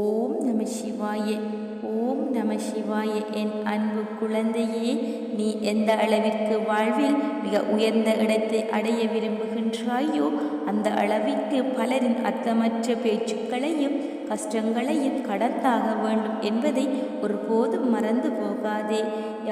ஓம் நம சிவாய ஓம் நம சிவாய. என் அன்பு குழந்தையே நீ எந்த அளவிற்கு வாழ்வில் மிக உயர்ந்த இடத்தை அடைய விரும்புகின்றாயோ அந்த அளவிற்கு பலரின் அர்த்தமற்ற பேச்சுக்களையும் கஷ்டங்களையும் கடத்தாக வேண்டும் என்பதை ஒருபோதும் மறந்து போகாதே.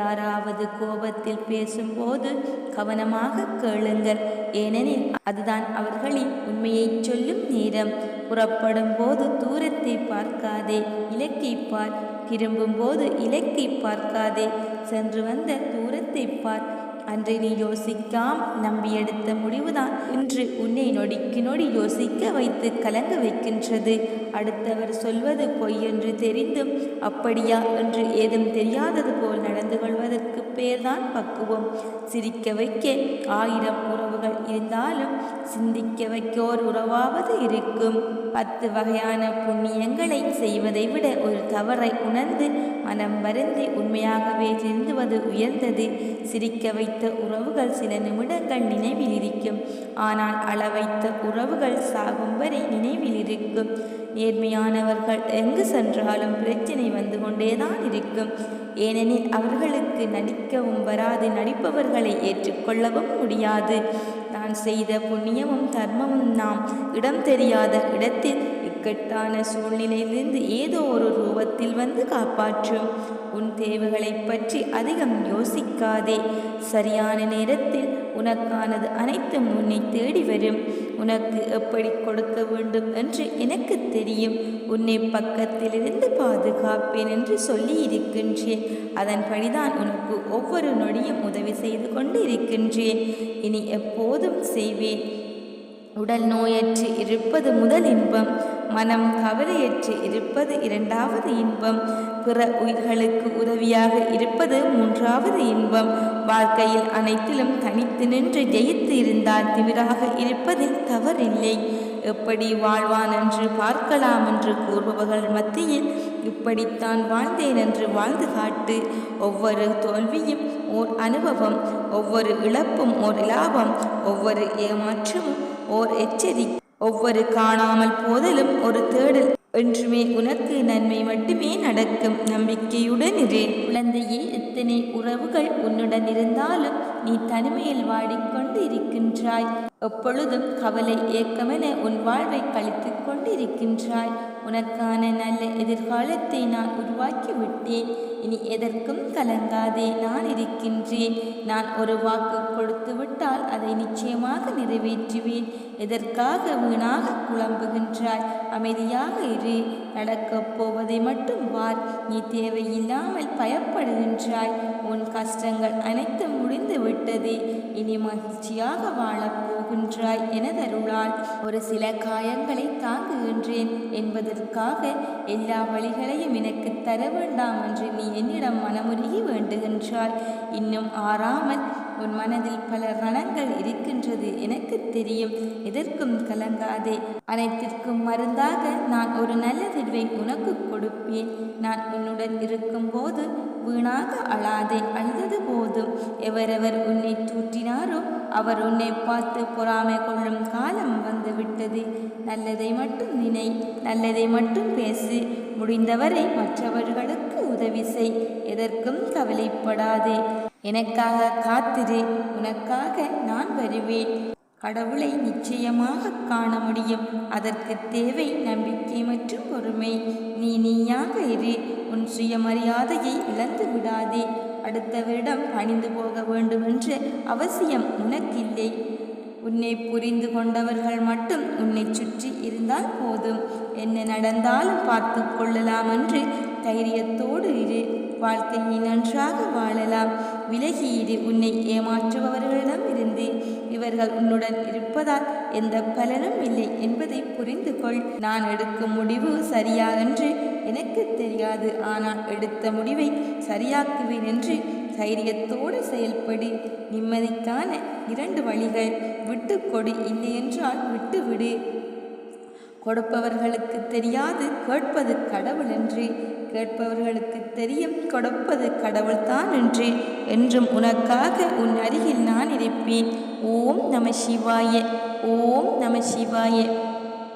யாராவது கோபத்தில் பேசும்போது கவனமாக கேளுங்கள். ஏனெனில் அதுதான் அவர்களின் உண்மையைச் சொல்லும் நேரம். புறப்படும் போது தூரத்தை பார்க்காதே இலக்கை பார். திரும்பும் போது இலக்கை பார்க்காதே. சென்று வந்த தூரத்தை பார். அன்று நீ யோசிக்காம் நம்பி எடுத்த முடிவுதான். இன்று உன்னை நொடிக்கு நொடி யோசிக்க வைத்து கலங்க வைக்கின்றது. அடுத்தவர் சொல்வது பொய் என்று தெரிந்தும் அப்படியா? என்று ஏதும் தெரியாதது போல் நடந்து கொள்வதற்கு பேர்தான் பக்குவம். சிரிக்க வைக்க ஆயிரம் உறவுகள் இருந்தாலும் சிந்திக்க வைக்க ஓர் உறவாவது இருக்கும். பத்து வகையான புண்ணியங்களை செய்வதை விட ஒரு தவறை உணர்ந்து மனம் வருந்தி உண்மையாகவே திருந்துவது உயர்ந்தது. சிரிக்க வைத்த உறவுகள் சில நிமிடங்கள் நினைவில் இருக்கும். ஆனால் அளவைத்த உறவுகள் சாகும் வரை நினைவில் இருக்கும். நேர்மையானவர்கள் எங்கு சென்றாலும் பிரச்சனை வந்து கொண்டேதான் இருக்கும். ஏனெனில் அவர்களுக்கு நடிக்கவும் வராது நடிப்பவர்களை ஏற்றுக்கொள்ளவும் முடியாது. நான் செய்த புண்ணியமும் தர்மமும் நாம் இடம் தெரியாத இடத்தில் இக்கட்டான சூழ்நிலையிலிருந்து ஏதோ ஒரு ரூபத்தில் வந்து காப்பாற்றும். உன் தேவைகளை பற்றி அதிகம் யோசிக்காதே. சரியான நேரத்தில் உனக்கானது அனைத்தும் உன்னை தேடி வரும். உனக்கு எப்படி கொடுக்க வேண்டும் என்று எனக்கு தெரியும். உன்னை பக்கத்திலிருந்து பாதுகாப்பேன் என்று சொல்லி இருக்கின்றேன் அதன்படிதான் உனக்கு ஒவ்வொரு நொடியும் உதவி செய்து கொண்டு இருக்கின்றேன் இனி எப்போதும் செய்வேன். உடல் நோயற்று இருப்பது முதல் இன்பம் மனம் கவலையற்று இருப்பது இரண்டாவது இன்பம் பிற உயிர்களுக்கு உதவியாக இருப்பது மூன்றாவது இன்பம். வாழ்க்கையில் அனைத்திலும் தனித்து நின்று ஜெயித்து இருந்தால் திமிராக இருப்பதில் தவறில்லை. எப்படி வாழ்வான் என்று பார்க்கலாம் என்று கூறுபவர்கள் மத்தியில் இப்படித்தான் வாழ்ந்தேன் என்று வாழ்ந்து காட்டு. ஒவ்வொரு தோல்வியும் ஓர் அனுபவம் ஒவ்வொரு இழப்பும் ஓர் லாபம் ஒவ்வொரு ஏமாற்றமும் ஓர் எச்சரிக்கை ஒவ்வொரு காணாமல் போதலும் ஒரு தேடல். என்றுமே உனக்கு நன்மை மட்டுமே நடக்கும். நம்பிக்கையுடன் இரு. குழந்தையே எத்தனை உறவுகள் உன்னுடன் இருந்தாலும் நீ தனிமையில் வாடிக்கொண்டு இருக்கின்றாய். எப்பொழுதும் கவலை ஏக்கமென உன் வாழ்வை கழித்து கொண்டிருக்கின்றாய். உனக்கான நல்ல எதிர்காலத்தை நான் உருவாக்கி விட்டேன் இனி எதற்கும் கலங்காதே நான் இருக்கின்றேன். நான் ஒரு வாக்கு கொடுத்து விட்டால் அதை நிச்சயமாக நிறைவேற்றுவேன். எதற்காக வீணாக குழம்புகின்றாய்? அமைதியாக இரு. நடக்கப் போவதை மட்டும் வார். நீ தேவையில்லாமல் பயப்படுகின்றாய். உன் கஷ்டங்கள் அனைத்தும் முடிந்து விட்டது. இனி மகிழ்ச்சியாக வாழப் போகின்றாய் எனதருளால். ஒரு சில காயங்களை தாங்குகின்றேன் என்பது என்பதற்காக எல்லா வழிகளையும் எனக்கு தர வேண்டாம் என்று நீ என்னிடம் மனமுருகி வேண்டுகின்றாய். இன்னும் ஆறாமல் உன் மனதில் பல ரணங்கள் இருக்கின்றது எனக்கு தெரியும். எதற்கும் கலங்காதே. அனைத்திற்கும் மருந்தாக நான் ஒரு நல்ல தீர்வை உனக்கு கொடுப்பேன். நான் உன்னுடன் இருக்கும்போது வீணாக அழாதே. அழுதது போதும். எவரெவர் உன்னை தூற்றினாரோ அவர் உன்னை பார்த்து பொறாமை கொள்ளும் காலம் வந்துவிட்டது. நல்லதை மட்டும் நினை. நல்லதை மட்டும் பேசு. முடிந்தவரை மற்றவர்களுக்கு உதவி செய். எதற்கும் கவலைப்படாதே. எனக்காக காத்திரு. உனக்காக நான் வருவேன். கடவுளை நிச்சயமாக காண முடியும். அதற்கு தேவை நம்பிக்கை மற்றும் பொறுமை. நீ நீயாக இரு. உன் சுயமரியாதையை இழந்து விடாதே. அடுத்தவரிடம் அணிந்து போக வேண்டுமென்று அவசியம் உனக்கில்லை. உன்னை புரிந்து கொண்டவர்கள் மட்டும் உன்னை சுற்றி இருந்தால் போதும். என்ன நடந்தாலும் பார்த்து கொள்ளலாம் என்று தைரியத்தோடு இரு. வாழ்க்கையை நன்றாக வாழலாம். விலகி இரு உன்னை ஏமாற்றுபவர்களிடம் இருந்து இவர்கள் உன்னுடன் இருப்பதால் எந்த பலனும் இல்லை என்பதை புரிந்து கொள் நான் எடுக்கும் முடிவு சரியா என்று எனக்கு தெரியாது. ஆனால் எடுத்த முடிவை சரியாக்குவேன் என்று தைரியத்தோடு செயல்படு. நிம்மதிக்கான இரண்டு வழிகள். விட்டு கொடு. இல்லையென்றால் விட்டுவிடு. கொடுப்பவர்களுக்கு தெரியாது. கேட்பது கடவுள் என்று கேட்பவர்களுக்கு தெரியும் கொடுப்பது கடவுள்தான் என்று என்றும் உனக்காக உன் அருகில் நான் இருப்பேன். ஓம் நம சிவாய. ஓம் நம சிவாய.